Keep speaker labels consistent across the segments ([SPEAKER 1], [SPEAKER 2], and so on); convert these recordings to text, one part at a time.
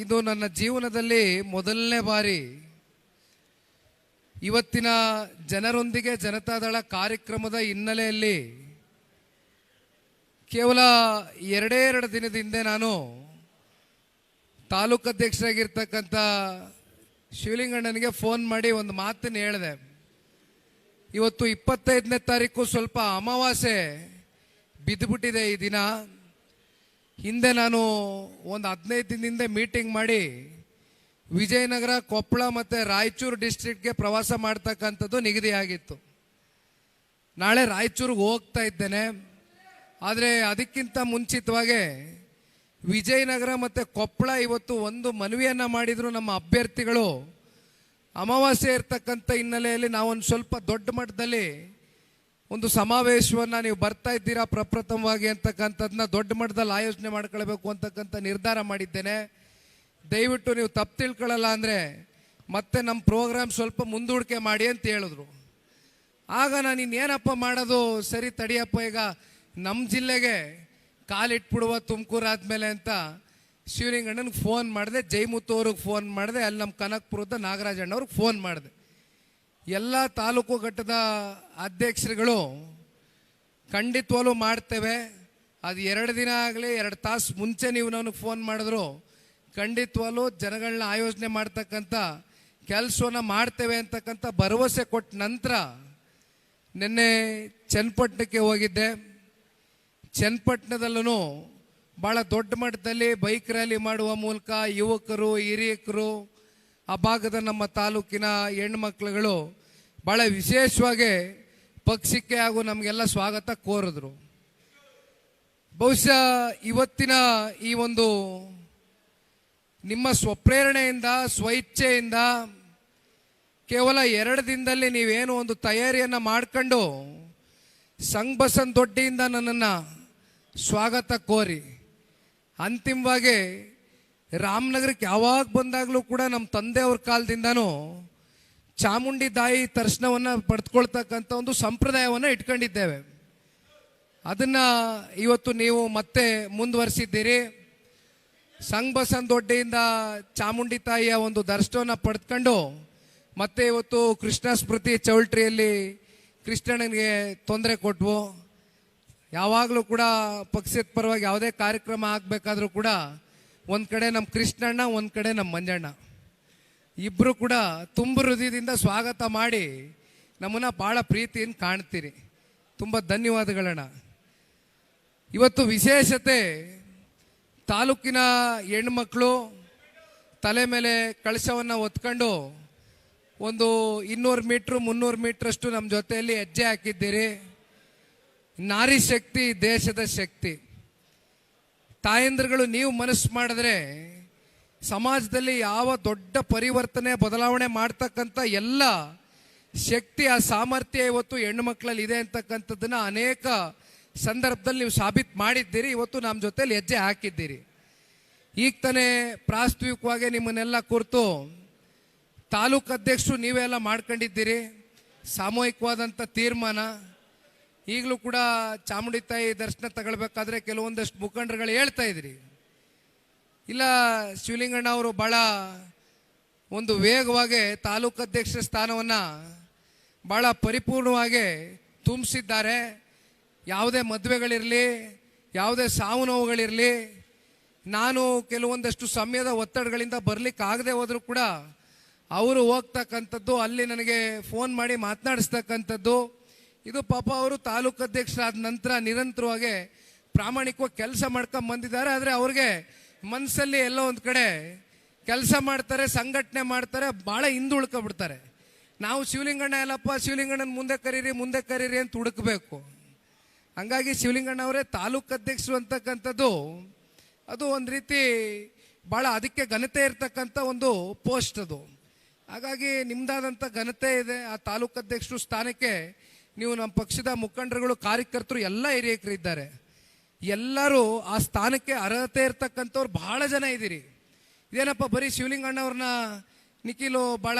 [SPEAKER 1] ಇದು ನನ್ನ ಜೀವನದಲ್ಲಿ ಮೊದಲನೇ ಬಾರಿ. ಇವತ್ತಿನ ಜನರೊಂದಿಗೆ ಜನತಾದಳ ಕಾರ್ಯಕ್ರಮದ ಹಿನ್ನೆಲೆಯಲ್ಲಿ ಕೇವಲ ಎರಡೇ ಎರಡು ದಿನದ ಹಿಂದೆ ನಾನು ತಾಲೂಕು ಅಧ್ಯಕ್ಷರಾಗಿರ್ತಕ್ಕಂಥ ಶಿವಲಿಂಗಣ್ಣನಿಗೆ ಫೋನ್ ಮಾಡಿ ಒಂದು ಮಾತನ್ನು ಹೇಳಿದೆ. ಇವತ್ತು ಇಪ್ಪತ್ತೈದನೇ ತಾರೀಕು ಸ್ವಲ್ಪ ಅಮಾವಾಸ್ಯೆ ಬಿದ್ದುಬಿಟ್ಟಿದೆ ಈ ದಿನ. ಹಿಂದೆ ನಾನು ಒಂದು ಹದಿನೈದು ದಿನದಿಂದ ಮೀಟಿಂಗ್ ಮಾಡಿ ವಿಜಯನಗರ, ಕೊಪ್ಪಳ ಮತ್ತು ರಾಯಚೂರು ಡಿಸ್ಟ್ರಿಕ್ಟ್ಗೆ ಪ್ರವಾಸ ಮಾಡ್ತಕ್ಕಂಥದ್ದು ನಿಗದಿಯಾಗಿತ್ತು. ನಾಳೆ ರಾಯಚೂರಿಗೆ ಹೋಗ್ತಾ ಇದ್ದೇನೆ. ಆದರೆ ಅದಕ್ಕಿಂತ ಮುಂಚಿತವಾಗಿ ವಿಜಯನಗರ ಮತ್ತು ಕೊಪ್ಪಳ ಇವತ್ತು ಒಂದು ಮನವಿಯನ್ನು ಮಾಡಿದ್ರು ನಮ್ಮ ಅಭ್ಯರ್ಥಿಗಳು. ಅಮಾವಾಸ್ಯೆ ಇರ್ತಕ್ಕಂಥ ಹಿನ್ನೆಲೆಯಲ್ಲಿ ನಾವೊಂದು ಸ್ವಲ್ಪ ದೊಡ್ಡ ಮಟ್ಟದಲ್ಲಿ ಒಂದು ಸಮಾವೇಶವನ್ನು ನೀವು ಬರ್ತಾ ಇದ್ದೀರಾ ಪ್ರಪ್ರಥಮವಾಗಿ ಅಂತಕ್ಕಂಥದ್ದನ್ನ ದೊಡ್ಡ ಮಟ್ಟದಲ್ಲಿ ಆಯೋಜನೆ ಮಾಡ್ಕೊಳ್ಬೇಕು ಅಂತಕ್ಕಂಥ ನಿರ್ಧಾರ ಮಾಡಿದ್ದೇನೆ. ದಯವಿಟ್ಟು ನೀವು ತಪ್ಪು ತಿಳ್ಕೊಳ್ಳಲ್ಲ ಅಂದರೆ ಮತ್ತೆ ನಮ್ಮ ಪ್ರೋಗ್ರಾಮ್ ಸ್ವಲ್ಪ ಮುಂದೂಡಿಕೆ ಮಾಡಿ ಅಂತ ಹೇಳಿದ್ರು. ಆಗ ನಾನು ಇನ್ನೇನಪ್ಪ ಮಾಡೋದು? ಸರಿ ತಡಿಯಪ್ಪ, ಈಗ ನಮ್ಮ ಜಿಲ್ಲೆಗೆ ಕಾಲಿಟ್ಬಿಡುವ ತುಮಕೂರು ಆದಮೇಲೆ ಅಂತ ಶಿವಲಿಂಗಣ್ಣನಿಗೆ ಫೋನ್ ಮಾಡಿದೆ ಜೈಮುತ್ತು ಅವ್ರಿಗೆ ಫೋನ್ ಮಾಡಿದೆ, ಅಲ್ಲಿ ನಮ್ಮ ಕನಕಪುರದ ನಾಗರಾಜಣ್ಣವ್ರಿಗೆ ಫೋನ್ ಮಾಡಿದೆ. ಎಲ್ಲ ತಾಲೂಕು ಘಟ್ಟದ ಅಧ್ಯಕ್ಷರುಗಳು ಖಂಡಿತವಾಗ್ಲೂ ಮಾಡ್ತೇವೆ. ಅದು ಎರಡು ದಿನ ಆಗಲಿ, ಎರಡು ತಾಸು ಮುಂಚೆ ನೀವು ನನಗೆ ಫೋನ್ ಮಾಡಿದ್ರು, ಖಂಡಿತವಾಗ್ಲೂ ಜನಗಳನ್ನ ಆಯೋಜನೆ ಮಾಡ್ತಕ್ಕಂಥ ಕೆಲಸವನ್ನು ಮಾಡ್ತೇವೆ ಅಂತಕ್ಕಂಥ ಭರವಸೆ ಕೊಟ್ಟ ನಂತರ ನಿನ್ನೆ ಚನ್ನಪಟ್ಟಣಕ್ಕೆ ಹೋಗಿದ್ದೆ. ಚನ್ನಪಟ್ಟಣದಲ್ಲೂ ಭಾಳ ದೊಡ್ಡ ಮಟ್ಟದಲ್ಲಿ ಬೈಕ್ ರ್ಯಾಲಿ ಮಾಡುವ ಮೂಲಕ ಯುವಕರು, ಹಿರಿಯಕರು, ಆ ಭಾಗದ ನಮ್ಮ ತಾಲೂಕಿನ ಹೆಣ್ಮಕ್ಳುಗಳು ಭಾಳ ವಿಶೇಷವಾಗಿ ಪಕ್ಷಕ್ಕೆ ಹಾಗೂ ನಮಗೆಲ್ಲ ಸ್ವಾಗತ ಕೋರಿದ್ರು. ಬಹುಶಃ ಇವತ್ತಿನ ಈ ಒಂದು ನಿಮ್ಮ ಸ್ವಪ್ರೇರಣೆಯಿಂದ, ಸ್ವಇಚ್ಛೆಯಿಂದ ಕೇವಲ ಎರಡು ದಿನದಲ್ಲಿ ನೀವೇನು ಒಂದು ತಯಾರಿಯನ್ನು ಮಾಡ್ಕೊಂಡು ಸಂಘ ಬಸನ್ ದೊಡ್ಡಿಯಿಂದ ನನ್ನನ್ನು ಸ್ವಾಗತ ಕೋರಿ, ಅಂತಿಮವಾಗಿ ರಾಮನಗರಕ್ಕೆ ಯಾವಾಗ ಬಂದಾಗಲೂ ಕೂಡ ನಮ್ಮ ತಂದೆಯವ್ರ ಕಾಲದಿಂದನೂ ಚಾಮುಂಡಿ ತಾಯಿ ದರ್ಶನವನ್ನು ಪಡೆದುಕೊಳ್ತಕ್ಕಂಥ ಒಂದು ಸಂಪ್ರದಾಯವನ್ನು ಇಟ್ಕೊಂಡಿದ್ದೇವೆ. ಅದನ್ನ ಇವತ್ತು ನೀವು ಮತ್ತೆ ಮುಂದುವರಿಸಿದ್ದೀರಿ. ಸಂಘ ದೊಡ್ಡಿಯಿಂದ ಚಾಮುಂಡಿ ತಾಯಿಯ ಒಂದು ದರ್ಶನವನ್ನು ಪಡೆದುಕೊಂಡು ಮತ್ತೆ ಇವತ್ತು ಕೃಷ್ಣ ಸ್ಮೃತಿ ಚೌಲ್ಟ್ರಿಯಲ್ಲಿ ಕೃಷ್ಣನಿಗೆ ತೊಂದರೆ ಕೊಟ್ವು. ಯಾವಾಗಲೂ ಕೂಡ ಪಕ್ಷದ ಪರವಾಗಿ ಯಾವುದೇ ಕಾರ್ಯಕ್ರಮ ಆಗಬೇಕಾದ್ರೂ ಕೂಡ ಒಂದು ಕಡೆ ನಮ್ಮ ಕೃಷ್ಣಣ್ಣ, ಒಂದು ಕಡೆ ನಮ್ಮ ಮಂಜಣ್ಣ. ಇಬ್ಬರು ಕೂಡ ತುಂಬ ಹೃದಯದಿಂದ ಸ್ವಾಗತ ಮಾಡಿ ನಮ್ಮನ್ನು ಭಾಳ ಪ್ರೀತಿಯಿಂದ ಕಾಣ್ತೀರಿ. ತುಂಬ ಧನ್ಯವಾದಗಳಣ್ಣ. ಇವತ್ತು ವಿಶೇಷತೆ ತಾಲೂಕಿನ ಹೆಣ್ಮಕ್ಳು ತಲೆ ಮೇಲೆ ಕಳಶವನ್ನು ಹೊತ್ಕೊಂಡು ಒಂದು ಇನ್ನೂರು ಮೀಟ್ರು, ಮುನ್ನೂರು ಮೀಟ್ರಷ್ಟು ನಮ್ಮ ಜೊತೆಯಲ್ಲಿ ಹೆಜ್ಜೆ ಹಾಕಿದ್ದೀರಿ. ನಾರಿ ಶಕ್ತಿ ದೇಶದ ಶಕ್ತಿ. ತಾಯಂದ್ರಗಳು ನೀವು ಮನಸ್ಸು ಮಾಡಿದ್ರೆ ಸಮಾಜದಲ್ಲಿ ಯಾವ ದೊಡ್ಡ ಪರಿವರ್ತನೆ, ಬದಲಾವಣೆ ಮಾಡ್ತಕ್ಕಂಥ ಎಲ್ಲ ಶಕ್ತಿ, ಆ ಸಾಮರ್ಥ್ಯ ಇವತ್ತು ಹೆಣ್ಣು ಮಕ್ಕಳಲ್ಲಿ ಇದೆ ಅಂತಕ್ಕಂಥದ್ದನ್ನ ಅನೇಕ ಸಂದರ್ಭದಲ್ಲಿ ನೀವು ಸಾಬೀತು ಮಾಡಿದ್ದೀರಿ. ಇವತ್ತು ನಮ್ಮ ಜೊತೆಲಿ ಹೆಜ್ಜೆ ಹಾಕಿದ್ದೀರಿ. ಈಗ ತಾನೇ ಪ್ರಾಸ್ತಾವಿಕವಾಗಿ ನಿಮ್ಮನ್ನೆಲ್ಲ ಕುರಿತು ತಾಲೂಕು ಅಧ್ಯಕ್ಷರು ನೀವೆಲ್ಲ ಮಾಡ್ಕೊಂಡಿದ್ದೀರಿ. ಸಾಮೂಹಿಕವಾದಂಥ ತೀರ್ಮಾನ. ಈಗಲೂ ಕೂಡ ಚಾಮುಂಡಿ ತಾಯಿ ದರ್ಶನ ತಗೊಳ್ಬೇಕಾದ್ರೆ ಕೆಲವೊಂದಷ್ಟು ಮುಖಂಡರುಗಳು ಹೇಳ್ತಾ ಇದ್ರಿ. ಇಲ್ಲ, ಶಿವಲಿಂಗಣ್ಣ ಅವರು ಭಾಳ ಒಂದು ವೇಗವಾಗಿ ತಾಲೂಕು ಅಧ್ಯಕ್ಷ ಸ್ಥಾನವನ್ನು ಭಾಳ ಪರಿಪೂರ್ಣವಾಗಿ ತುಂಬಿಸಿದ್ದಾರೆ. ಯಾವುದೇ ಮದುವೆಗಳಿರಲಿ, ಯಾವುದೇ ಸಾವು ನೋವುಗಳಿರಲಿ, ನಾನು ಕೆಲವೊಂದಷ್ಟು ಸಮಯದ ಒತ್ತಡಗಳಿಂದ ಬರಲಿಕ್ಕೆ ಆಗದೆ ಹೋದರೂ ಕೂಡ ಅವರು ಹೋಗ್ತಕ್ಕಂಥದ್ದು, ಅಲ್ಲಿ ನನಗೆ ಫೋನ್ ಮಾಡಿ ಮಾತನಾಡಿಸ್ತಕ್ಕಂಥದ್ದು. ಇದು ಪಾಪ ಅವರು ತಾಲೂಕು ಅಧ್ಯಕ್ಷರಾದ ನಂತರ ನಿರಂತರವಾಗಿ ಪ್ರಾಮಾಣಿಕವಾಗಿ ಕೆಲಸ ಮಾಡ್ಕೊಂಡು ಬಂದಿದ್ದಾರೆ ಆದರೆ ಅವ್ರಿಗೆ ಮನಸ್ಸಲ್ಲಿ ಎಲ್ಲೋ ಒಂದು ಕಡೆ ಕೆಲಸ ಮಾಡ್ತಾರೆ, ಸಂಘಟನೆ ಮಾಡ್ತಾರೆ ಭಾಳ ಹಿಂದುಳ್ಕೊಬಿಡ್ತಾರೆ. ನಾವು ಶಿವಲಿಂಗಣ್ಣ ಎಲ್ಲಪ್ಪ, ಶಿವಲಿಂಗಣ್ಣನ ಮುಂದೆ ಕರೀರಿ ಮುಂದೆ ಕರೀರಿ ಅಂತ ಹುಡುಕ್ಬೇಕು. ಹಂಗಾಗಿ ಶಿವಲಿಂಗಣ್ಣ ಅವರೇ ತಾಲೂಕು ಅಧ್ಯಕ್ಷರು ಅಂತಕ್ಕಂಥದ್ದು ಅದು ಒಂದು ರೀತಿ ಭಾಳ ಅದಕ್ಕೆ ಘನತೆ ಇರತಕ್ಕಂಥ ಒಂದು ಪೋಸ್ಟ್ ಅದು. ಹಾಗಾಗಿ ನಿಮ್ಮದಾದಂಥ ಘನತೆ ಇದೆ. ಆ ತಾಲೂಕು ಅಧ್ಯಕ್ಷರು ಸ್ಥಾನಕ್ಕೆ ನೀವು ನಮ್ಮ ಪಕ್ಷದ ಮುಖಂಡರುಗಳು, ಕಾರ್ಯಕರ್ತರು ಎಲ್ಲ ಹಿರಿಯಕರು ಇದ್ದಾರೆ. ಎಲ್ಲರೂ ಆ ಸ್ಥಾನಕ್ಕೆ ಅರ್ಹತೆ ಇರ್ತಕ್ಕಂಥವ್ರು ಬಹಳ ಜನ ಇದ್ದೀರಿ. ಇದೇನಪ್ಪ ಬರೀ ಶಿವಲಿಂಗಣ್ಣವ್ರನ್ನ ನಿಖಿಲು ಬಹಳ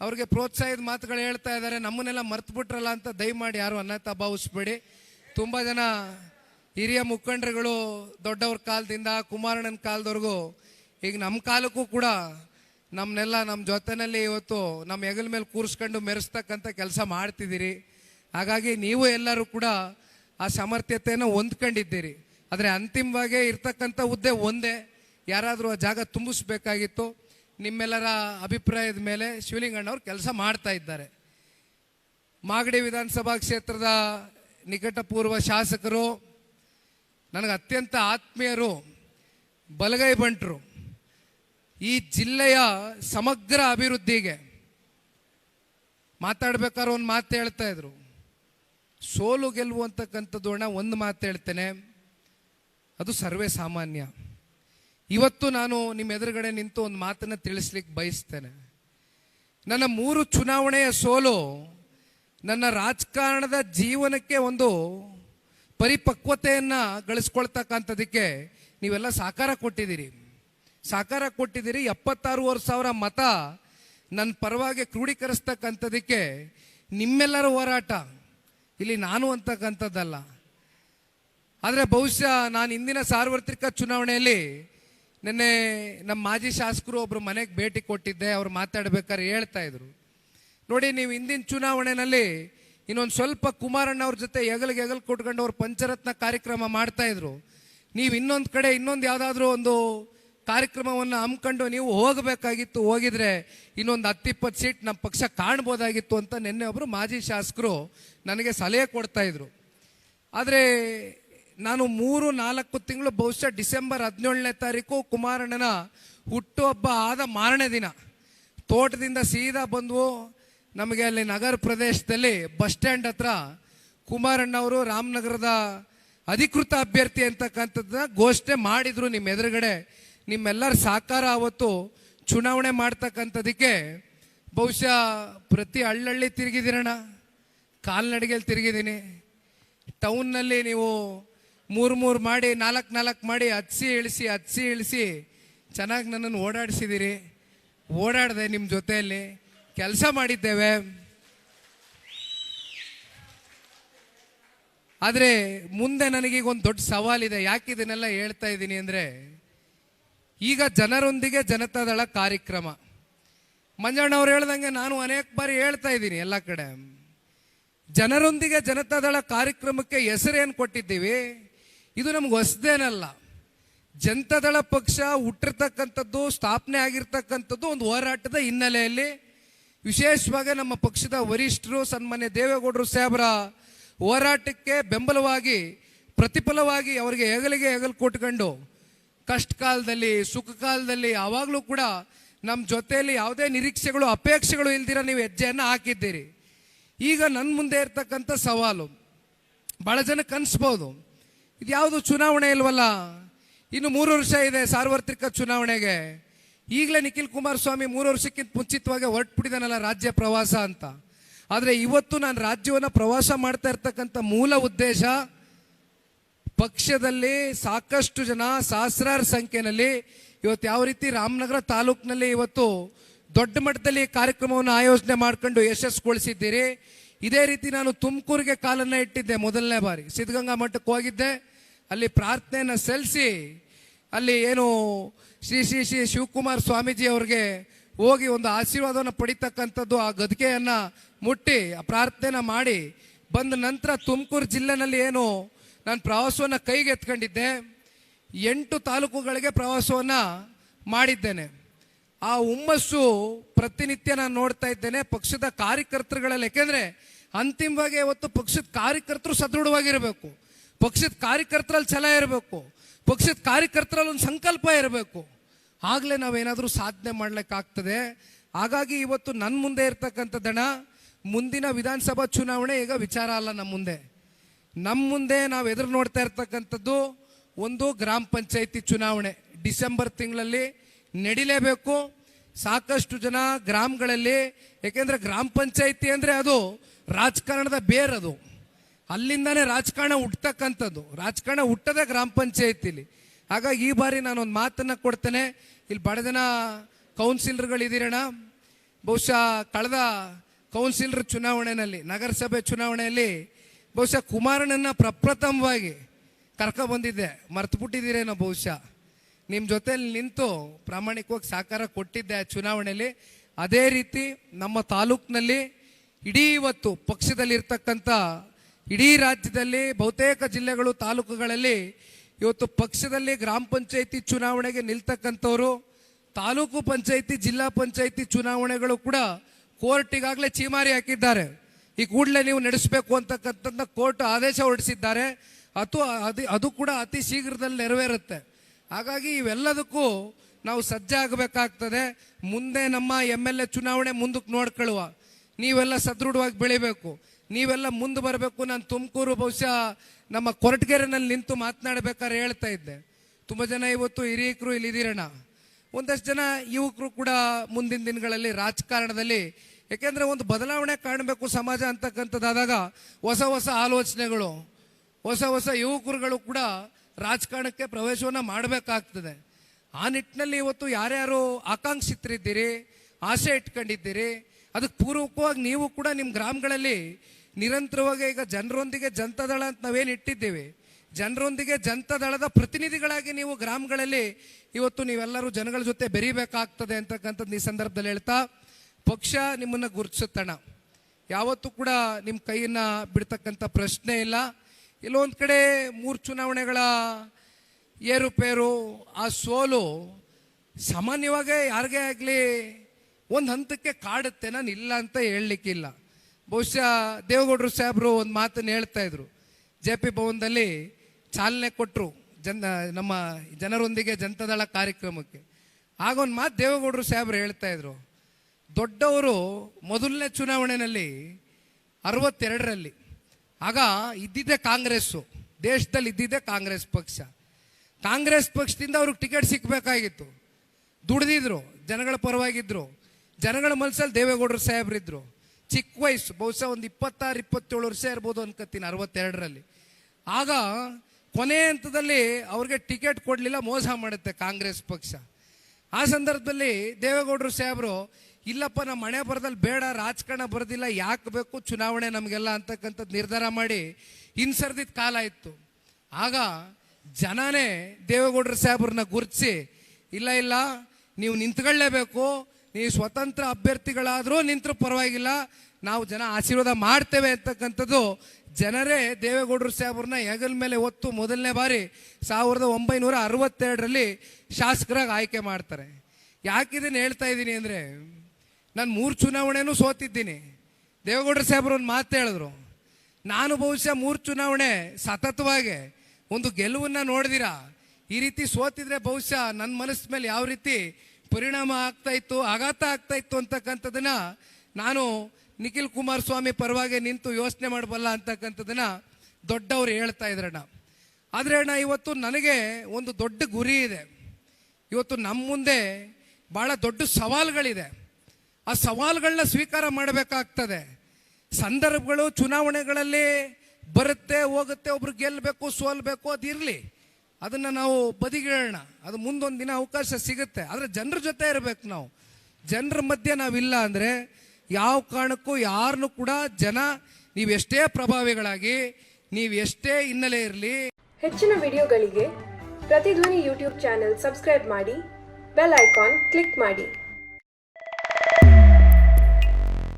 [SPEAKER 1] ಅವ್ರಿಗೆ ಪ್ರೋತ್ಸಾಹದ ಮಾತುಗಳು ಹೇಳ್ತಾ ಇದ್ದಾರೆ. ನಮ್ಮನ್ನೆಲ್ಲ ಮರ್ತು ಬಿಟ್ರಲ್ಲ ಅಂತ ದಯಮಾಡಿ ಯಾರು ಅನ್ನತ ಭಾವಿಸ್ಬೇಡಿ. ತುಂಬ ಜನ ಹಿರಿಯ ಮುಖಂಡರುಗಳು ದೊಡ್ಡವ್ರ ಕಾಲದಿಂದ, ಕುಮಾರಣ್ಣನ ಕಾಲದವರೆಗೂ, ಈಗ ನಮ್ಮ ಕಾಲಕ್ಕೂ ಕೂಡ ನಮ್ಮನ್ನೆಲ್ಲ ನಮ್ಮ ಜೊತೆನಲ್ಲಿ ಇವತ್ತು ನಮ್ಮ ಹೆಗಲ ಮೇಲೆ ಕೂರಿಸ್ಕೊಂಡು ಮೆರೆಸ್ತಕ್ಕಂಥ ಕೆಲಸ ಮಾಡ್ತಿದ್ದೀರಿ. ಹಾಗಾಗಿ ನೀವು ಎಲ್ಲರೂ ಕೂಡ ಆ ಸಾಮರ್ಥ್ಯತೆಯನ್ನು ಹೊಂದ್ಕೊಂಡಿದ್ದೀರಿ. ಆದರೆ ಅಂತಿಮವಾಗಿ ಇರ್ತಕ್ಕಂಥ ಹುದ್ದೆ ಒಂದೇ. ಯಾರಾದರೂ ಆ ಜಾಗ ತುಂಬಿಸ್ಬೇಕಾಗಿತ್ತು. ನಿಮ್ಮೆಲ್ಲರ ಅಭಿಪ್ರಾಯದ ಮೇಲೆ ಶಿವಲಿಂಗಣ್ಣವ್ರು ಕೆಲಸ ಮಾಡ್ತಾ ಇದ್ದಾರೆ. ಮಾಗಡಿ ವಿಧಾನಸಭಾ ಕ್ಷೇತ್ರದ ನಿಕಟಪೂರ್ವ ಶಾಸಕರು, ನನಗೆ ಅತ್ಯಂತ ಆತ್ಮೀಯರು, ಬಲಗೈ ಬಂಟರು. ಈ ಜಿಲ್ಲೆಯ ಸಮಗ್ರ ಅಭಿವೃದ್ಧಿಗೆ ಮಾತಾಡ್ಬೇಕಾದ್ರೆ ಒಂದು ಮಾತು ಹೇಳ್ತಾ ಇದ್ರು. ಸೋಲು ಗೆಲುವು ಅಂತಕ್ಕಂಥದ್ದು ಅಣ್ಣ, ಒಂದು ಮಾತು ಹೇಳ್ತೇನೆ. ಅದು ಸರ್ವೇ ಸಾಮಾನ್ಯ. ಇವತ್ತು ನಾನು ನಿಮ್ಮ ಎದುರುಗಡೆ ನಿಂತು ಒಂದು ಮಾತನ್ನು ತಿಳಿಸ್ಲಿಕ್ಕೆ ಬಯಸ್ತೇನೆ. ನನ್ನ ಮೂರು ಚುನಾವಣೆಯ ಸೋಲು ನನ್ನ ರಾಜಕಾರಣದ ಜೀವನಕ್ಕೆ ಒಂದು ಪರಿಪಕ್ವತೆಯನ್ನು ಗಳಿಸ್ಕೊಳ್ತಕ್ಕಂಥದಕ್ಕೆ ನೀವೆಲ್ಲ ಸಾಕಾರ ಕೊಟ್ಟಿದ್ದೀರಿ. ಸಾಕಾರ ಕೊಟ್ಟಿದ್ದೀರಿ ಎಪ್ಪತ್ತಾರೂವರೆ ಸಾವಿರ ಮತ ನನ್ನ ಪರವಾಗಿ ಕ್ರೋಢೀಕರಿಸ್ತಕ್ಕಂಥದಕ್ಕೆ ನಿಮ್ಮೆಲ್ಲರ ಹೋರಾಟ. ಇಲ್ಲಿ ನಾನು ಅಂತಕ್ಕಂಥದ್ದಲ್ಲ. ಆದರೆ ಬಹುಶಃ ನಾನು ಇಂದಿನ ಸಾರ್ವತ್ರಿಕ ಚುನಾವಣೆಯಲ್ಲಿ ನಿನ್ನೆ ನಮ್ಮ ಮಾಜಿ ಶಾಸಕರು ಒಬ್ಬರು ಮನೆಗೆ ಭೇಟಿ ಕೊಟ್ಟಿದ್ದೆ, ಅವ್ರು ಮಾತಾಡ್ಬೇಕಾದ್ರೆ ಹೇಳ್ತಾ ಇದ್ರು. ನೋಡಿ, ನೀವು ಇಂದಿನ ಚುನಾವಣೆಯಲ್ಲಿ ಇನ್ನೊಂದು ಸ್ವಲ್ಪ ಕುಮಾರಣ್ಣ ಅವ್ರ ಜೊತೆ ಹೆಗಲಿಗೆ ಹೆಗಲ್ ಕೊಟ್ಕೊಂಡು ಅವ್ರು ಪಂಚರತ್ನ ಕಾರ್ಯಕ್ರಮ ಮಾಡ್ತಾ ಇದ್ರು. ನೀವು ಇನ್ನೊಂದು ಕಡೆ ಇನ್ನೊಂದು ಯಾವುದಾದ್ರೂ ಒಂದು ಕಾರ್ಯಕ್ರಮವನ್ನು ಹಮ್ಮಿಕೊಂಡು ನೀವು ಹೋಗಬೇಕಾಗಿತ್ತು, ಹೋಗಿದ್ರೆ ಇನ್ನೊಂದು ಹತ್ತಿಪ್ಪತ್ತು ಸೀಟ್ ನಮ್ಮ ಪಕ್ಷ ಕಾಣ್ಬೋದಾಗಿತ್ತು ಅಂತ ನಿನ್ನೆ ಒಬ್ಬರು ಮಾಜಿ ಶಾಸಕರು ನನಗೆ ಸಲಹೆ ಕೊಡ್ತಾ ಇದ್ರು. ಆದರೆ ನಾನು ಮೂರು, ನಾಲ್ಕು ತಿಂಗಳು ಬಹುಶಃ ಡಿಸೆಂಬರ್ ಹದಿನೇಳನೇ ತಾರೀಕು ಕುಮಾರಣ್ಣನ ಹುಟ್ಟುಹಬ್ಬ ಆದ ಮಾರನೇ ದಿನ. ತೋಟದಿಂದ ಸೀದಾ ಬಂದವು. ನಮಗೆ ಅಲ್ಲಿ ನಗರ ಪ್ರದೇಶದಲ್ಲಿ ಬಸ್ ಸ್ಟ್ಯಾಂಡ್ ಹತ್ರ ಕುಮಾರಣ್ಣವರು ರಾಮನಗರದ ಅಧಿಕೃತ ಅಭ್ಯರ್ಥಿ ಅಂತಕ್ಕಂಥದ್ದನ್ನ ಘೋಷಣೆ ಮಾಡಿದ್ರು ನಿಮ್ಮ ಎದುರುಗಡೆ. ನಿಮ್ಮೆಲ್ಲರ ಸಹಕಾರ ಅವತ್ತು ಚುನಾವಣೆ ಮಾಡ್ತಕ್ಕಂಥದಕ್ಕೆ ಬಹುಶಃ ಪ್ರತಿ ಹಳ್ಳಹಳ್ಳಿ ತಿರುಗಿದಿರೋಣ ಕಾಲ್ನಡಿಗೆಯಲ್ಲಿ ತಿರುಗಿದ್ದೀನಿ. ಟೌನ್ನಲ್ಲಿ ನೀವು ಮೂರು ಮೂರು ಮಾಡಿ, ನಾಲ್ಕು ನಾಲ್ಕು ಮಾಡಿ ಹತ್ಸಿ ಇಳಿಸಿ ಹತ್ಸಿ ಇಳಿಸಿ ಚೆನ್ನಾಗಿ ನನ್ನನ್ನು ಓಡಾಡಿಸಿದ್ದೀರಿ. ಓಡಾಡಿದೆ ನಿಮ್ಮ ಜೊತೆಯಲ್ಲಿ. ಕೆಲಸ ಮಾಡಿದ್ದೇವೆ. ಆದರೆ ಮುಂದೆ ನನಗೀಗ ಒಂದು ದೊಡ್ಡ ಸವಾಲಿದೆ ಯಾಕೆ ಇದನ್ನೆಲ್ಲ ಹೇಳ್ತಾ ಇದ್ದೀನಿ ಅಂದರೆ ಈಗ ಜನರೊಂದಿಗೆ ಜನತಾದಳ ಕಾರ್ಯಕ್ರಮ. ಮಂಜಣ್ಣವ್ರು ಹೇಳ್ದಂಗೆ ನಾನು ಅನೇಕ ಬಾರಿ ಹೇಳ್ತಾ ಇದ್ದೀನಿ ಎಲ್ಲ ಕಡೆ. ಜನರೊಂದಿಗೆ ಜನತಾದಳ ಕಾರ್ಯಕ್ರಮಕ್ಕೆ ಹೆಸರೇನು ಕೊಟ್ಟಿದ್ದೀವಿ? ಇದು ನಮ್ಗೆ ಹೊಸದೇನಲ್ಲ. ಜನತಾದಳ ಪಕ್ಷ ಹುಟ್ಟಿರ್ತಕ್ಕಂಥದ್ದು, ಸ್ಥಾಪನೆ ಆಗಿರ್ತಕ್ಕಂಥದ್ದು ಒಂದು ಹೋರಾಟದ ಹಿನ್ನೆಲೆಯಲ್ಲಿ ವಿಶೇಷವಾಗಿ ನಮ್ಮ ಪಕ್ಷದ ವರಿಷ್ಠರು, ಸನ್ಮಾನ್ಯ ದೇವೇಗೌಡರು ಸಾಹೇಬರ ಹೋರಾಟಕ್ಕೆ ಬೆಂಬಲವಾಗಿ, ಪ್ರತಿಫಲವಾಗಿ ಅವರಿಗೆ ಹೆಗಲಿಗೆ ಹೆಗಲು ಕೊಟ್ಕೊಂಡು ಕಷ್ಟ ಕಾಲದಲ್ಲಿ ಸುಖ ಕಾಲದಲ್ಲಿ ಯಾವಾಗಲೂ ಕೂಡ ನಮ್ಮ ಜೊತೆಯಲ್ಲಿ ಯಾವುದೇ ನಿರೀಕ್ಷೆಗಳು, ಅಪೇಕ್ಷೆಗಳು ಇಲ್ದಿರ ನೀವು ಹೆಜ್ಜೆಯನ್ನು ಹಾಕಿದ್ದೀರಿ. ಈಗ ನನ್ನ ಮುಂದೆ ಇರ್ತಕ್ಕಂಥ ಸವಾಲು, ಬಹಳ ಜನ ಕನ್ಸ್ಬೋದು. ಇದು ಯಾವುದು ಚುನಾವಣೆ ಇಲ್ವಲ್ಲ? ಇನ್ನು ಮೂರು ವರ್ಷ ಇದೆ ಸಾರ್ವತ್ರಿಕ ಚುನಾವಣೆಗೆ. ಈಗಲೇ ನಿಖಿಲ್ ಕುಮಾರಸ್ವಾಮಿ ಮೂರು ವರ್ಷಕ್ಕಿಂತ ಮುಂಚಿತವಾಗಿ ಹೊರಟ್ಬಿಟ್ಟಿದ್ದಾನಲ್ಲ ರಾಜ್ಯ ಪ್ರವಾಸ ಅಂತ. ಆದರೆ ಇವತ್ತು ನಾನು ರಾಜ್ಯವನ್ನು ಪ್ರವಾಸ ಮಾಡ್ತಾ ಇರ್ತಕ್ಕಂಥ ಮೂಲ ಉದ್ದೇಶ ಪಕ್ಷದಲ್ಲಿ ಸಾಕಷ್ಟು ಜನ ಸಹಸ್ರಾರು ಸಂಖ್ಯೆಯಲ್ಲಿ ಇವತ್ತು ಯಾವ ರೀತಿ ರಾಮನಗರ ತಾಲೂಕಿನಲ್ಲಿ ಇವತ್ತು ದೊಡ್ಡ ಮಟ್ಟದಲ್ಲಿ ಕಾರ್ಯಕ್ರಮವನ್ನು ಆಯೋಜನೆ ಮಾಡ್ಕೊಂಡು ಯಶಸ್ಸುಗೊಳಿಸಿದ್ದೀರಿ ಇದೇ ರೀತಿ ನಾನು ತುಮಕೂರಿಗೆ ಕಾಲನ್ನ ಇಟ್ಟಿದ್ದೆ ಮೊದಲನೇ ಬಾರಿ. ಸಿದ್ಧಗಂಗಾ ಮಠಕ್ಕೆ ಹೋಗಿದ್ದೆ. ಅಲ್ಲಿ ಪ್ರಾರ್ಥನೆಯನ್ನು ಸಲ್ಲಿಸಿ, ಅಲ್ಲಿ ಏನು ಶ್ರೀ ಶ್ರೀ ಶ್ರೀ ಶಿವಕುಮಾರ್ ಸ್ವಾಮೀಜಿ ಅವ್ರಿಗೆ ಹೋಗಿ ಒಂದು ಆಶೀರ್ವಾದವನ್ನು ಪಡಿತಕ್ಕಂಥದ್ದು ಆ ಗದ್ಗೆಯನ್ನು ಮುಟ್ಟಿ, ಆ ಪ್ರಾರ್ಥನೆನ ಮಾಡಿ. ಬಂದ ನಂತರ ತುಮಕೂರು ಜಿಲ್ಲೆನಲ್ಲಿ ಏನು ನಾನು ಪ್ರವಾಸವನ್ನು ಕೈಗೆ ಎತ್ಕೊಂಡಿದ್ದೆ. ಎಂಟು ತಾಲೂಕುಗಳಿಗೆ ಪ್ರವಾಸವನ್ನು ಮಾಡಿದ್ದೇನೆ. ಆ ಹುಮ್ಮಸ್ಸು ಪ್ರತಿನಿತ್ಯ ನಾನು ನೋಡ್ತಾ ಇದ್ದೇನೆ. ಪಕ್ಷದ ಕಾರ್ಯಕರ್ತರುಗಳಲ್ಲಿ ಯಾಕೆಂದರೆ ಅಂತಿಮವಾಗಿ ಇವತ್ತು ಪಕ್ಷದ ಕಾರ್ಯಕರ್ತರು ಸದೃಢವಾಗಿರಬೇಕು. ಪಕ್ಷದ ಕಾರ್ಯಕರ್ತರಲ್ಲಿ ಛಲ ಇರಬೇಕು. ಪಕ್ಷದ ಕಾರ್ಯಕರ್ತರಲ್ಲಿ ಒಂದು ಸಂಕಲ್ಪ ಇರಬೇಕು. ಆಗಲೇ ನಾವೇನಾದರೂ ಸಾಧನೆ ಮಾಡಲಿಕ್ಕಾಗ್ತದೆ. ಹಾಗಾಗಿ ಇವತ್ತು ನನ್ನ ಮುಂದೆ ಇರ್ತಕ್ಕಂಥದ್ದಣ ಮುಂದಿನ ವಿಧಾನಸಭಾ ಚುನಾವಣೆ ಈಗ ವಿಚಾರ ಅಲ್ಲ ನಮ್ಮ ಮುಂದೆ. ನಮ್ಮ ಮುಂದೆ ನಾವು ಎದುರು ನೋಡ್ತಾ ಇರ್ತಕ್ಕಂಥದ್ದು ಒಂದು ಗ್ರಾಮ ಪಂಚಾಯಿತಿ ಚುನಾವಣೆ. ಡಿಸೆಂಬರ್ ತಿಂಗಳಲ್ಲಿ ನಡಿಲೇಬೇಕು. ಸಾಕಷ್ಟು ಜನ ಗ್ರಾಮಗಳಲ್ಲಿ ಯಾಕೆಂದ್ರೆ ಗ್ರಾಮ ಪಂಚಾಯಿತಿ ಅಂದ್ರೆ ಅದು ರಾಜಕಾರಣದ ಬೇರದು. ಅಲ್ಲಿಂದಾನೇ ರಾಜಕಾರಣ ಹುಟ್ಟತಕ್ಕಂಥದ್ದು ರಾಜಕಾರಣ ಹುಟ್ಟದೆ ಗ್ರಾಮ ಪಂಚಾಯಿತಿಲಿ. ಹಾಗಾಗಿ ಈ ಬಾರಿ ನಾನು ಒಂದು ಮಾತನ್ನ ಕೊಡ್ತೇನೆ. ಇಲ್ಲಿ ಬಡ ಜನ ಕೌನ್ಸಿಲರ್ಗಳಿದ್ದೀರಣ ಬಹುಶಃ ಕಳೆದ ಕೌನ್ಸಿಲರ್ ಚುನಾವಣೆಯಲ್ಲಿ, ನಗರಸಭೆ ಚುನಾವಣೆಯಲ್ಲಿ ಬಹುಶಃ ಕುಮಾರನನ್ನು ಪ್ರಪ್ರಥಮವಾಗಿ ಕರ್ಕ ಬಂದಿದ್ದೆ. ಮರ್ತು ಬಿಟ್ಟಿದ್ದೀರೇನೋ ಬಹುಶಃ. ನಿಮ್ಮ ಜೊತೆಲಿ ನಿಂತು ಪ್ರಾಮಾಣಿಕವಾಗಿ ಸಹಕಾರ ಕೊಟ್ಟಿದ್ದೆ ಆ ಚುನಾವಣೆಯಲ್ಲಿ ಅದೇ ರೀತಿ ನಮ್ಮ ತಾಲೂಕಿನಲ್ಲಿ ಇಡೀ ಇವತ್ತು ಪಕ್ಷದಲ್ಲಿರ್ತಕ್ಕಂಥ ಇಡೀ ರಾಜ್ಯದಲ್ಲಿ ಬಹುತೇಕ ಜಿಲ್ಲೆಗಳು, ತಾಲೂಕುಗಳಲ್ಲಿ ಇವತ್ತು ಪಕ್ಷದಲ್ಲಿ ಗ್ರಾಮ ಪಂಚಾಯಿತಿ ಚುನಾವಣೆಗೆ ನಿಲ್ತಕ್ಕಂಥವ್ರು, ತಾಲೂಕು ಪಂಚಾಯಿತಿ, ಜಿಲ್ಲಾ ಪಂಚಾಯಿತಿ ಚುನಾವಣೆಗಳು ಕೂಡ ಕೋರ್ಟಿಗಾಗಲೇ ಚೀಮಾರಿ ಹಾಕಿದ್ದಾರೆ. ಈ ಕೂಡಲೇ ನೀವು ನಡೆಸಬೇಕು ಅಂತಕ್ಕಂಥದ್ದನ್ನ ಕೋರ್ಟ್ ಆದೇಶ ಹೊರಡಿಸಿದ್ದಾರೆ. ಅದು ಅದು ಅದು ಕೂಡ ಅತಿ ಶೀಘ್ರದಲ್ಲಿ ನೆರವೇರುತ್ತೆ. ಹಾಗಾಗಿ ಇವೆಲ್ಲದಕ್ಕೂ ನಾವು ಸಜ್ಜಾಗಬೇಕಾಗ್ತದೆ ಮುಂದೆ ನಮ್ಮ ಎಂ ಎಲ್ ಎ ಚುನಾವಣೆ ಮುಂದಕ್ಕೆ ನೋಡ್ಕೊಳ್ಳುವ. ನೀವೆಲ್ಲ ಸದೃಢವಾಗಿ ಬೆಳಿಬೇಕು. ನೀವೆಲ್ಲ ಮುಂದೆ ಬರಬೇಕು. ನಾನು ತುಮಕೂರು ಬಹುಶಃ ನಮ್ಮ ಕೊರಟಗೆರೆನಲ್ಲಿ ನಿಂತು ಮಾತನಾಡಬೇಕಾದ್ರೆ ಹೇಳ್ತಾ ಇದ್ದೆ. ತುಂಬ ಜನ ಇವತ್ತು ಹಿರಿಯಕರು ಇಲ್ಲಿ ಇದ್ದೀರಣ್ಣ ಒಂದಷ್ಟು ಜನ ಯುವಕರು ಕೂಡ ಮುಂದಿನ ದಿನಗಳಲ್ಲಿ ರಾಜಕಾರಣದಲ್ಲಿ ಯಾಕೆಂದ್ರೆ ಒಂದು ಬದಲಾವಣೆ ಕಾಣಬೇಕು ಸಮಾಜ ಅಂತಕ್ಕಂಥದ್ದಾದಾಗ ಹೊಸ ಹೊಸ ಆಲೋಚನೆಗಳು, ಹೊಸ ಹೊಸ ಯುವಕರುಗಳು ಕೂಡ ರಾಜಕಾರಣಕ್ಕೆ ಪ್ರವೇಶವನ್ನು ಮಾಡಬೇಕಾಗ್ತದೆ. ಆ ನಿಟ್ಟಿನಲ್ಲಿ ಇವತ್ತು ಯಾರ್ಯಾರು ಆಕಾಂಕ್ಷಿತರಿದ್ದೀರಿ, ಆಸೆ ಇಟ್ಕೊಂಡಿದ್ದೀರಿ, ಅದಕ್ಕೆ ಪೂರ್ವಕವಾಗಿ ನೀವು ಕೂಡ ನಿಮ್ಮ ಗ್ರಾಮಗಳಲ್ಲಿ ನಿರಂತರವಾಗಿ ಈಗ ಜನರೊಂದಿಗೆ ಜನತಾದಳ ಅಂತ ನಾವೇನು ಇಟ್ಟಿದ್ದೀವಿ. ಜನರೊಂದಿಗೆ ಜನತಾದಳದ ಪ್ರತಿನಿಧಿಗಳಾಗಿ ನೀವು ಗ್ರಾಮಗಳಲ್ಲಿ ಇವತ್ತು ನೀವೆಲ್ಲರೂ ಜನಗಳ ಜೊತೆ ಬೆರೀಬೇಕಾಗ್ತದೆ ಅಂತಕ್ಕಂಥದ್ದು ಈ ಸಂದರ್ಭದಲ್ಲಿ ಹೇಳ್ತಾ ಪಕ್ಷ ನಿಮ್ಮನ್ನು ಗುರುತಿಸುತ್ತಣ. ಯಾವತ್ತೂ ಕೂಡ ನಿಮ್ಮ ಕೈಯನ್ನು ಬಿಡ್ತಕ್ಕಂಥ ಪ್ರಶ್ನೆ ಇಲ್ಲ. ಇಲ್ಲೊಂದು ಕಡೆ ಮೂರು ಚುನಾವಣೆಗಳ ಏರುಪೇರು ಆ ಸೋಲು ಸಾಮಾನ್ಯವಾಗಿ ಯಾರಿಗೇ ಆಗಲಿ ಒಂದು ಹಂತಕ್ಕೆ ಕಾಡುತ್ತೆ. ನಾನು ಇಲ್ಲ ಅಂತ ಹೇಳಲಿಕ್ಕಿಲ್ಲ. ಬಹುಶಃ ದೇವೇಗೌಡರು ಸಾಹೇಬರು ಒಂದು ಮಾತನ್ನು ಹೇಳ್ತಾ ಇದ್ರು. ಜೆ ಪಿ ಭವನದಲ್ಲಿ ಚಾಲನೆ ಕೊಟ್ಟರು ಜನ, ನಮ್ಮ ಜನರೊಂದಿಗೆ ಜನತಾದಳ ಕಾರ್ಯಕ್ರಮಕ್ಕೆ. ಆಗ ಒಂದು ಮಾತು ದೇವೇಗೌಡರು ಸಾಹೇಬರು ಹೇಳ್ತಾ ಇದ್ರು. ದೊಡ್ಡವರು ಮೊದಲನೇ ಚುನಾವಣೆಯಲ್ಲಿ ಅರವತ್ತೆರಡರಲ್ಲಿ. ಆಗ ಇದ್ದಿದ್ದೆ ಕಾಂಗ್ರೆಸ್ಸು. ದೇಶದಲ್ಲಿ ಇದ್ದಿದ್ದೆ ಕಾಂಗ್ರೆಸ್ ಪಕ್ಷ. ಕಾಂಗ್ರೆಸ್ ಪಕ್ಷದಿಂದ ಅವ್ರಿಗೆ ಟಿಕೆಟ್ ಸಿಕ್ಕಬೇಕಾಗಿತ್ತು ದುಡಿದಿದ್ರು, ಜನಗಳ ಪರವಾಗಿದ್ರು. ಜನಗಳ ಮನಸ್ಸಲ್ಲಿ ದೇವೇಗೌಡರು ಸಾಹೇಬ್ರಿದ್ರು. ಚಿಕ್ಕ ವಯಸ್ಸು, ಬಹುಶಃ ಒಂದು ಇಪ್ಪತ್ತಾರು, ಇಪ್ಪತ್ತೇಳು ವರ್ಷ ಇರ್ಬೋದು ಅನ್ಕತ್ತೀನಿ, ಅರವತ್ತೆರಡರಲ್ಲಿ. ಆಗ ಕೊನೆ ಹಂತದಲ್ಲಿ ಅವ್ರಿಗೆ ಟಿಕೆಟ್ ಕೊಡಲಿಲ್ಲ, ಮೋಸ ಮಾಡುತ್ತೆ ಕಾಂಗ್ರೆಸ್ ಪಕ್ಷ. ಆ ಸಂದರ್ಭದಲ್ಲಿ ದೇವೇಗೌಡರು ಸಾಹೇಬರು ಇಲ್ಲಪ್ಪ ನಮ್ಮ ಮನೆ ಬರದಲ್ಲಿ ಬೇಡ, ರಾಜಕಾರಣ ಬರೋದಿಲ್ಲ, ಯಾಕೆ ಬೇಕು ಚುನಾವಣೆ ನಮಗೆಲ್ಲ ಅಂತಕ್ಕಂಥದ್ದು ನಿರ್ಧಾರ ಮಾಡಿ ಹಿಂಸರ್ದಿದ್ದ ಕಾಲ ಇತ್ತು. ಆಗ ಜನನೇ ದೇವೇಗೌಡರ ಸಾಹೇಬ್ರನ್ನ ಗುರುತಿಸಿ, ಇಲ್ಲ ಇಲ್ಲ, ನೀವು ನಿಂತ್ಕೊಳ್ಳೇಬೇಕು, ನೀವು ಸ್ವತಂತ್ರ ಅಭ್ಯರ್ಥಿಗಳಾದರೂ ನಿಂತರೂ ಪರವಾಗಿಲ್ಲ, ನಾವು ಜನ ಆಶೀರ್ವಾದ ಮಾಡ್ತೇವೆ ಅಂತಕ್ಕಂಥದ್ದು ಜನರೇ ದೇವೇಗೌಡರು ಸಾಹೇಬ್ರನ್ನ ಹೆಗಲ ಮೇಲೆ ಒತ್ತು ಮೊದಲನೇ ಬಾರಿ ಸಾವಿರದ ಒಂಬೈನೂರ ಅರವತ್ತೆರಡರಲ್ಲಿ ಶಾಸಕರಾಗಿ ಆಯ್ಕೆ ಮಾಡ್ತಾರೆ. ಯಾಕಿದನ್ನು ಹೇಳ್ತಾ ಇದ್ದೀನಿ ಅಂದರೆ ನಾನು ಮೂರು ಚುನಾವಣೆನೂ ಸೋತಿದ್ದೀನಿ. ದೇವೇಗೌಡರು ಸಾಹೇಬ್ರು ಒಂದು ಮಾತು ಹೇಳಿದ್ರು. ನಾನು ಬಹುಶಃ ಮೂರು ಚುನಾವಣೆ ಸತತವಾಗಿ ಒಂದು ಗೆಲುವನ್ನು ನೋಡಿದಿರಾ? ಈ ರೀತಿ ಸೋತಿದ್ರೆ ಬಹುಶಃ ನನ್ನ ಮನಸ್ಸು ಮೇಲೆ ಯಾವ ರೀತಿ ಪರಿಣಾಮ ಆಗ್ತಾ ಇತ್ತು, ಆಘಾತ ಆಗ್ತಾ ಇತ್ತು ಅಂತಕ್ಕಂಥದ್ದನ್ನ ನಾನು ನಿಖಿಲ್ ಕುಮಾರಸ್ವಾಮಿ ಪರವಾಗಿ ನಿಂತು ಯೋಚನೆ ಮಾಡಬಲ್ಲ ಅಂತಕ್ಕಂಥದ್ದನ್ನ ದೊಡ್ಡವರು ಹೇಳ್ತಾ ಇದ್ರಣ್ಣ ಆದರೆ ಅಣ್ಣ, ಇವತ್ತು ನನಗೆ ಒಂದು ದೊಡ್ಡ ಗುರಿ ಇದೆ. ಇವತ್ತು ನಮ್ಮ ಮುಂದೆ ಭಾಳ ದೊಡ್ಡ ಸವಾಲುಗಳಿದೆ. ಆ ಸವಾಲುಗಳನ್ನ ಸ್ವೀಕಾರ ಮಾಡಬೇಕಾಗ್ತದೆ. ಸಂದರ್ಭಗಳು ಚುನಾವಣೆಗಳಲ್ಲಿ ಬರುತ್ತೆ, ಹೋಗುತ್ತೆ, ಒಬ್ರು ಗೆಲ್ಲಬೇಕು ಸೋಲ್ಬೇಕು, ಅದು ಇರಲಿ. ಅದನ್ನು ನಾವು ಬದಿಗಿಡೋಣ. ಅದು ಮುಂದೊಂದು ದಿನ ಅವಕಾಶ ಸಿಗುತ್ತೆ. ಆದರೆ ಜನರ ಜೊತೆ ಇರಬೇಕು ನಾವು. ಜನರ ಮಧ್ಯೆ ನಾವಿಲ್ಲ ಅಂದರೆ ಯಾವ ಕಾರಣಕ್ಕೂ ಯಾರನ್ನು ಕೂಡ ಜನ ನೀವೆಷ್ಟೇ ಪ್ರಭಾವಿಗಳಾಗಿ, ನೀವು ಎಷ್ಟೇ ಹಿನ್ನೆಲೆ ಇರಲಿ.
[SPEAKER 2] ಹೆಚ್ಚಿನ ವಿಡಿಯೋಗಳಿಗೆ ಪ್ರತಿಧ್ವನಿ ಯೂಟ್ಯೂಬ್ ಚಾನೆಲ್ ಸಬ್ಸ್ಕ್ರೈಬ್ ಮಾಡಿ, ಬೆಲ್ ಐಕಾನ್ ಕ್ಲಿಕ್ ಮಾಡಿ.